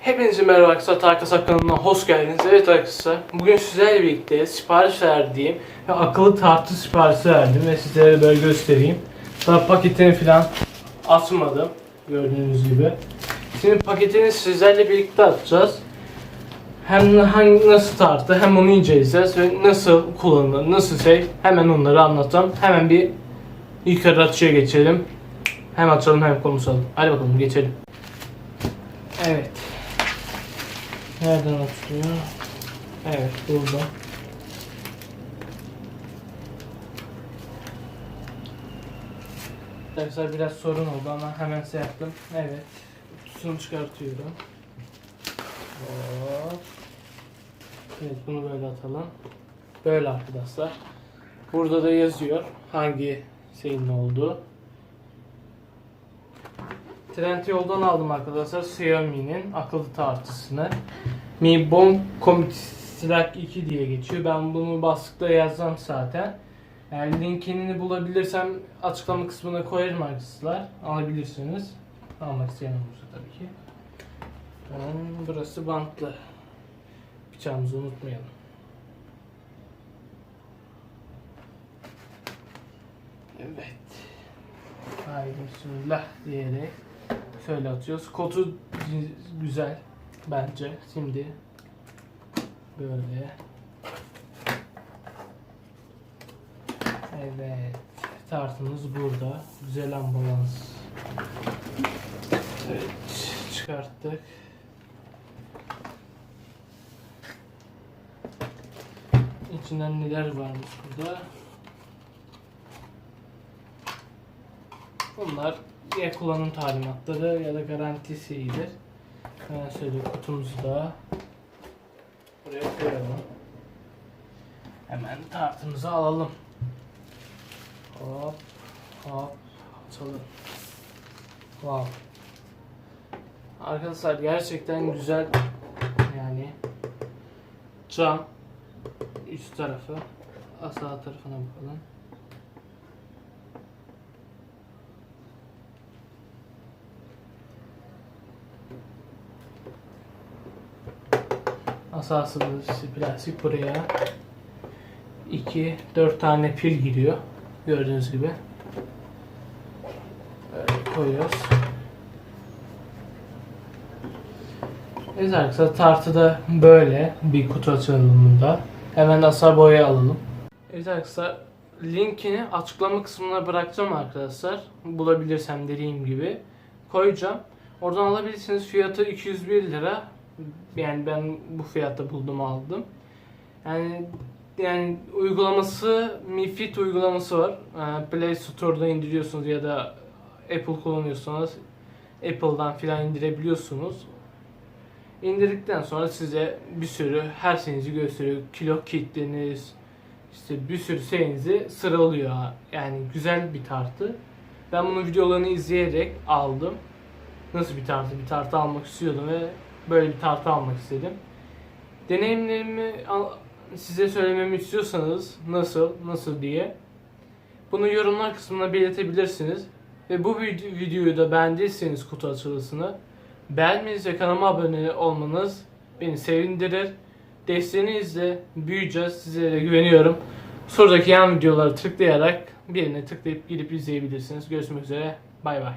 Hepinize merhaba arkadaşlar, Tarkas kanalına hoş geldiniz. Evet arkadaşlar, bugün sizlerle birlikte sipariş verdiğim ve akıllı tartı siparişi verdim ve sizlere böyle göstereyim. Daha paketini falan açmadım, gördüğünüz gibi. Şimdi paketini sizlerle birlikte açacağız. Hem hangi nasıl tartı hem onu inceleyeceğiz ve nasıl kullanılır, nasıl şey hemen onları anlatacağım. Hemen bir yukarı açıya geçelim. Hem açalım hem konuşalım. Hadi bakalım geçelim. Evet. Nereden açılıyor? Evet burada. Arkadaşlar biraz sorun oldu ama hemen şey yaptım. Evet. Kutusunu çıkartıyorum. Hop. Evet bunu böyle atalım. Böyle arkadaşlar. Burada da yazıyor hangi şeyin olduğu. Trendyol'dan aldım arkadaşlar Xiaomi'nin akıllı tartısını. Mi Bon Comit Slack 2 diye geçiyor. Ben bunu bastıkta yazacağım zaten. Yani linkini bulabilirsem açıklama kısmına koyarım arkadaşlar. Alabilirsiniz. Almak isteyen olursa tabii ki. Burası bantlı. Bıçağımızı unutmayalım. Evet. Haydi bismillah diyerek şöyle atıyoruz. Kotu güzel bence. Şimdi böyle. Evet. Tartımız burada. Güzel ambulans. Evet. Çıkarttık. İçinden neler varmış burada. Bunlar ya kullanım talimatları ya da garantisidir. Hemen şöyle kutumuzu da buraya koyalım. Hemen tartımızı alalım. Hop hop açalım. Wow. Arkadaşlar gerçekten güzel yani cam üst tarafı sağ tarafına bakalım. Asası plastik buraya 2 4 tane pil giriyor. Gördüğünüz gibi. Böyle koyuyoruz. Evet arkadaşlar tartıda böyle bir kutu açılımında. Hemen asa boya alalım. Evet arkadaşlar linkini açıklama kısmına bırakacağım arkadaşlar. Bulabilirsem dediğim gibi koyacağım. Oradan alabilirsiniz. Fiyatı 201 lira. Yani ben bu fiyatta buldum aldım. Yani yani uygulaması Mi Fit uygulaması var. Ee, Play Store'da indiriyorsunuz ya da Apple kullanıyorsanız Apple'dan filan indirebiliyorsunuz. İndirdikten sonra size bir sürü her şeyinizi gösteriyor. Kilo kitleniz, işte bir sürü şeyinizi sıralıyor. Yani güzel bir tartı. Ben bunun videolarını izleyerek aldım. Nasıl bir tartı? Bir tartı almak istiyordum ve böyle bir tartı almak istedim. Deneyimlerimi size söylememi istiyorsanız nasıl, nasıl diye bunu yorumlar kısmına belirtebilirsiniz. Ve bu vid- videoyu da beğendiyseniz kutu açılısını beğenmeniz ve kanalıma abone olmanız beni sevindirir. Desteğinizle büyüyeceğiz. Sizlere güveniyorum. Soradaki yan videoları tıklayarak birine tıklayıp gidip izleyebilirsiniz. Görüşmek üzere. Bay bay.